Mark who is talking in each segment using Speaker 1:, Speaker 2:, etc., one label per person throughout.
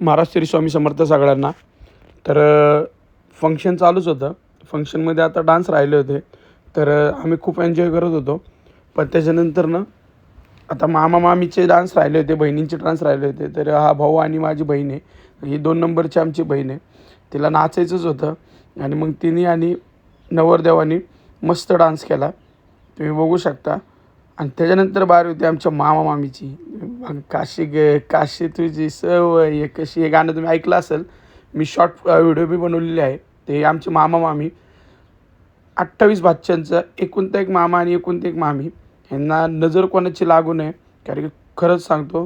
Speaker 1: महाराष्ट्री स्वामी समर्थ सगळ्यांना. तर फंक्शन चालूच होतं. फंक्शनमध्ये आता डान्स राहिले होते. तर आम्ही खूप एन्जॉय करत होतो. पण त्याच्यानंतर ना आता मामा मामीचे डान्स राहिले होते बहिणींचे डान्स राहिले होते. तर हा भाऊ आणि माझी बहीण आहे. ही दोन नंबरची आमची बहीण आहे. तिला नाचायचंच होतं. आणि मग तिने आणि नवरदेवानी मस्त डान्स केला. तुम्ही बघू शकता. आणि त्याच्यानंतर बाहेर होती आमच्या मामा मामीची. मग काशी गे काशी तुझी सवय ये कशी हे गाणं तुम्ही ऐकलं असेल मी शॉर्ट व्हिडिओ बी बनवलेले आहे. ते आमचे मामा मामी. अठ्ठावीस भाच्यांचं एकुणता एक मामा आणि एकुलता एक मामी. ह्यांना नजर कोणाची लागू नये कारण की खरंच सांगतो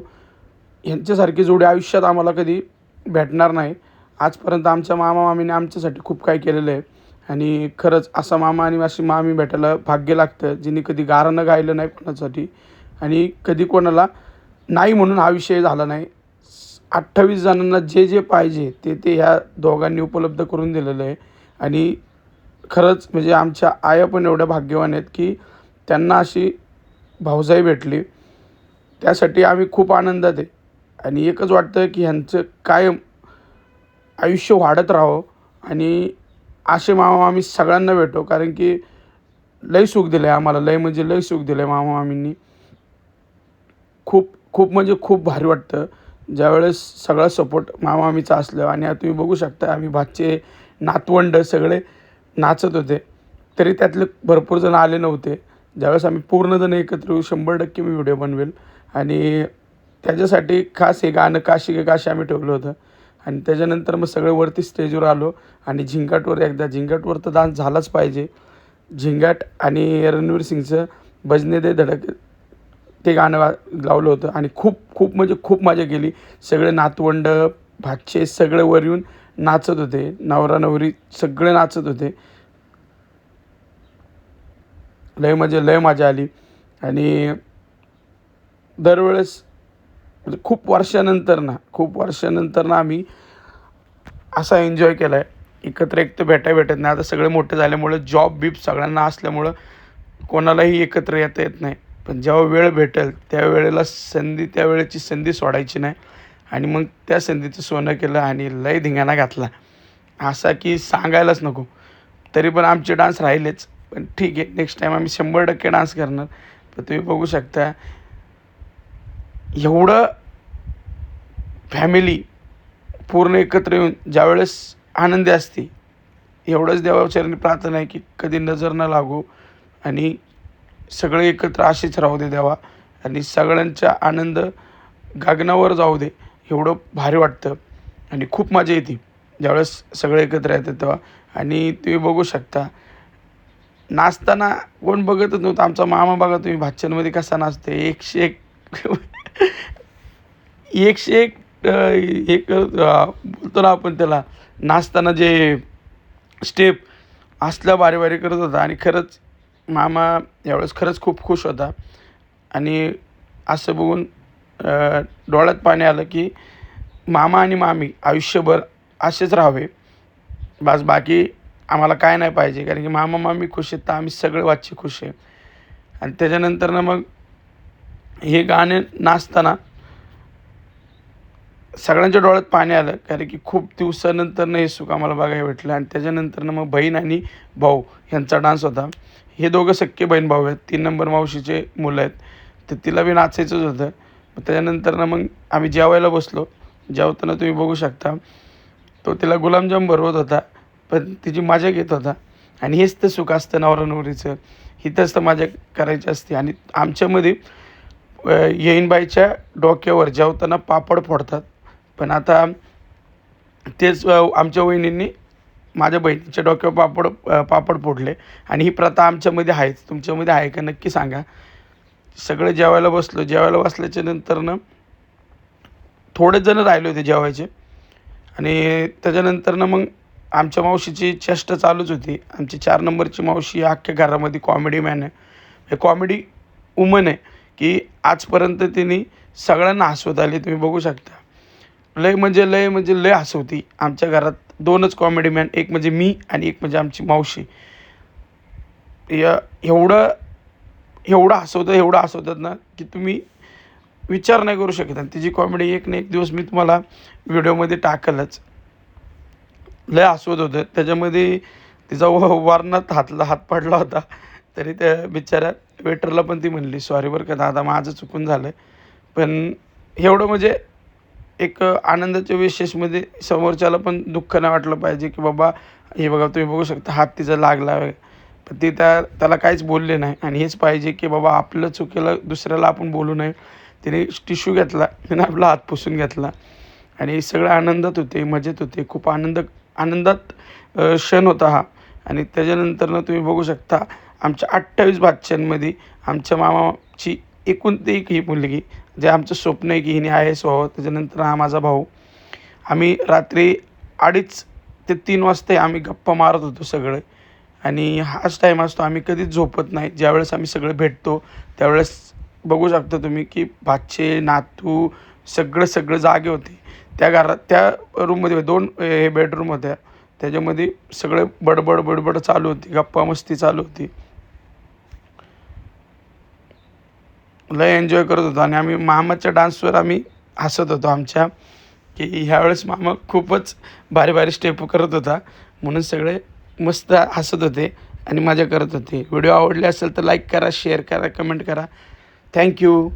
Speaker 1: ह्यांच्यासारखी जोडी आयुष्यात आम्हाला कधी भेटणार नाही. आजपर्यंत आमच्या मामा मामीने आमच्यासाठी खूप काही केलेलं आहे. आणि खरंच असा मामा आणि अशी मामी भेटायला भाग्य लागतं जिने कधी गाणं गायलं नाही कोणासाठी. आणि कधी कोणाला नाही म्हणून हा विषय झाला नाही. अठ्ठावीस जणांना जे जे पाहिजे ते ते ह्या दोघांनी उपलब्ध करून दिलेलं आहे. आणि खरंच म्हणजे आमच्या आया पण एवढ्या भाग्यवान आहेत की त्यांना अशी भाऊजाई भेटली. त्यासाठी आम्ही खूप आनंदात आहे. आणि एकच वाटतं की ह्यांचं कायम आयुष्य वाढत राहावं. आणि असे मामा आम्ही सगळ्यांना भेटो कारण की लय सुख दिलं आहे आम्हाला. लय म्हणजे लय सुख दिलं आहे मामा मामींनी. खूप खूप म्हणजे खूप भारी वाटतं. ज्यावेळेस सगळा सपोर्ट मामा असलं आणि आता तुम्ही बघू शकता आम्ही भाचे नातवंड सगळे नाचत होते. तरी त्यातले भरपूर जण आले नव्हते. ज्यावेळेस आम्ही पूर्णजण एकत्र येऊ शंभर टक्के मी व्हिडिओ बनवेल. आणि त्याच्यासाठी खास हे गाणं काशी गे काशी आम्ही ठेवलं होतं. आणि त्याच्यानंतर मग सगळे वरती स्टेजवर आलो आणि झिंगाटवर एकदा झिंगाटवर तर डान्स झालाच पाहिजे. झिंगाट आणि रणवीर सिंगचं भजने दे धडक ते गाणं लावलं होतं आणि खूप खूप म्हणजे खूप मजा केली. सगळे नातवंड भाचे सगळे वर येऊन नाचत होते. नवरा नवरी सगळे नाचत होते. लय म्हणजे लय मजा आली. आणि दरवेळेस म्हणजे खूप वर्षानंतर ना खूप वर्षानंतर ना आम्ही असा एन्जॉय केला आहे एकत्र एक तर भेटाय भेटत नाही. आता सगळे मोठे झाल्यामुळे जॉब बीब सगळ्यांना असल्यामुळं कोणालाही एकत्र येता येत नाही. पण जेव्हा वेळ भेटेल त्या वेळेला संधी त्या वेळेची संधी सोडायची नाही. आणि मग त्या संधीचं सोनं केलं आणि लय धिंगाणा घातला. असा की सांगायलाच नको. तरी पण आमचे डान्स राहिलेच. पण ठीक आहे नेक्स्ट टाईम आम्ही शंभर टक्के डान्स करणार. तर तुम्ही बघू शकता एवढं फॅमिली पूर्ण एकत्र येऊन ज्यावेळेस आनंदी असते एवढंच देवाचरणी प्रार्थना आहे की कधी नजर न लागू. आणि सगळे एकत्र असेच राहू दे देवा. आणि सगळ्यांचा आनंद गगनावर जाऊ दे एवढं भारी वाटतं. आणि खूप मजा येते. ज्यावेळेस सगळे एकत्र येतात तेव्हा. आणि तुम्ही बघू शकता. नाचताना कोण बघतच नव्हतं. आमचा मामा बघा तुम्ही भाच्यांमध्ये कसा नाचते एकशे एक एकशे एक एक हे करत बोलतो ना आपण त्याला नाचताना जे स्टेप असल्या बारी बारी करत होता. आणि खरंच मामा यावेळेस खरंच खूप खुश होता. आणि असं बघून डोळ्यात पाणी आलं की मामा आणि मामी आयुष्यभर असेच राहावे. बस बाकी आम्हाला काय नाही पाहिजे. कारण की मामा मामी खुश आहेत तर आम्ही सगळे वाचचे खुश आहे. आणि त्याच्यानंतर ना मग हे गाणे नाचताना सगळ्यांच्या डोळ्यात पाणी आलं कारण की खूप दिवसानंतरनं हे सुख आम्हाला बघायला भेटलं आणि त्याच्यानंतरनं मग बहीण आणि भाऊ यांचा डान्स होता. हे दोघं सख्खे बहीण भाऊ आहेत तीन नंबर मावशीचे मुलं आहेत. तर तिला बी नाचायचंच होतं. मग त्याच्यानंतरनं मग आम्ही जेवायला बसलो. जेवताना तुम्ही बघू शकता तो तिला गुलामजाम भरवत होता पण तिची मजा घेत होता. आणि हेच तर सुख असतं नवरा नवरीचं हिथंच तर मजा करायची असते. आणि आमच्यामध्ये येईनबाईच्या डोक्यावर जेवताना पापड फोडतात. पण आता तेच आमच्या वहिनींनी माझ्या बहिणीच्या डोक्यावर पापड पापड फोडले. आणि ही प्रथा आमच्यामध्ये आहेच. तुमच्यामध्ये आहे का नक्की सांगा. सगळे जेवायला बसलो. जेवायला बसल्याच्या नंतरनं थोडेच जण राहिले होते जेवायचे. आणि त्याच्यानंतरनं मग आमच्या मावशीची चेष्ट चालूच होती. आमची चार नंबरची मावशी अख्ख्या घरामध्ये कॉमेडी मॅन आहे. हे कॉमेडी वुमन आहे. की आजपर्यंत तिने सगळ्यांना हसवत आली. तुम्ही बघू शकता. लय म्हणजे लय म्हणजे लय हसवती आमच्या घरात दोनच कॉमेडी मॅन एक म्हणजे मी आणि एक म्हणजे आमची मावशी. या एवढं एवढं हसवतं एवढं हसवतात ना की तुम्ही विचार नाही करू शकत. आणि तिची कॉमेडी एक ना एक दिवस मी तुम्हाला व्हिडिओमध्ये टाकलच. लय हसवत होतं. त्याच्यामध्ये तिचा व वारणात हातला हात पडला होता. तरी त्या बिचाऱ्या वेटरला पण ती म्हणली सॉरी बरं का दादा माझं चुकून झालं. पण एवढं म्हणजे एक आनंदाच्या विशेषमध्ये समोरच्याला पण दुःख नाही वाटलं पाहिजे की बाबा हे बघा तुम्ही बघू शकता हात तिचा लागला वगैरे. पण ते त्या त्याला काहीच बोलले नाही. आणि हेच पाहिजे की बाबा आपलं चुकीला दुसऱ्याला आपण बोलू नये. तिने टिश्यू घेतला तिने आपला हात पुसून घेतला. आणि सगळं आनंदात होते मजेत होते. खूप आनंद आनंदात क्षण होता हा. आणि त्याच्यानंतरनं तुम्ही बघू शकता आमच्या अठ्ठावीस बादशांमध्ये आमच्या मामाची एकूण एक ही मुलगी जे आमचं स्वप्न आहे की हिने आय एस व्हावं. त्याच्यानंतर हा माझा भाऊ. आम्ही रात्री अडीच ते तीन वाजता आम्ही गप्पा मारत होतो सगळे. आणि हाच टाईम असतो आम्ही कधीच झोपत नाही. ज्यावेळेस आम्ही सगळे भेटतो त्यावेळेस बघू शकता तुम्ही की भाचे नातू सगळं सगळं जागे होते. त्या घरात त्या रूममध्ये दोन हे बेडरूम होत्या. त्याच्यामध्ये सगळे बडबड बडबड चालू होती. गप्पा मस्ती चालू होती. लय एन्जॉय करत होतो आणि आम्ही मामाच्या डान्सवर आम्ही हसत होतो आमच्या की ह्यावेळेस मामा खूपच भारी भारी स्टेप करत होता. म्हणून सगळे मस्त हसत होते आणि मजा करत होते. व्हिडिओ आवडले असेल तर लाईक करा शेअर करा कमेंट करा. थँक्यू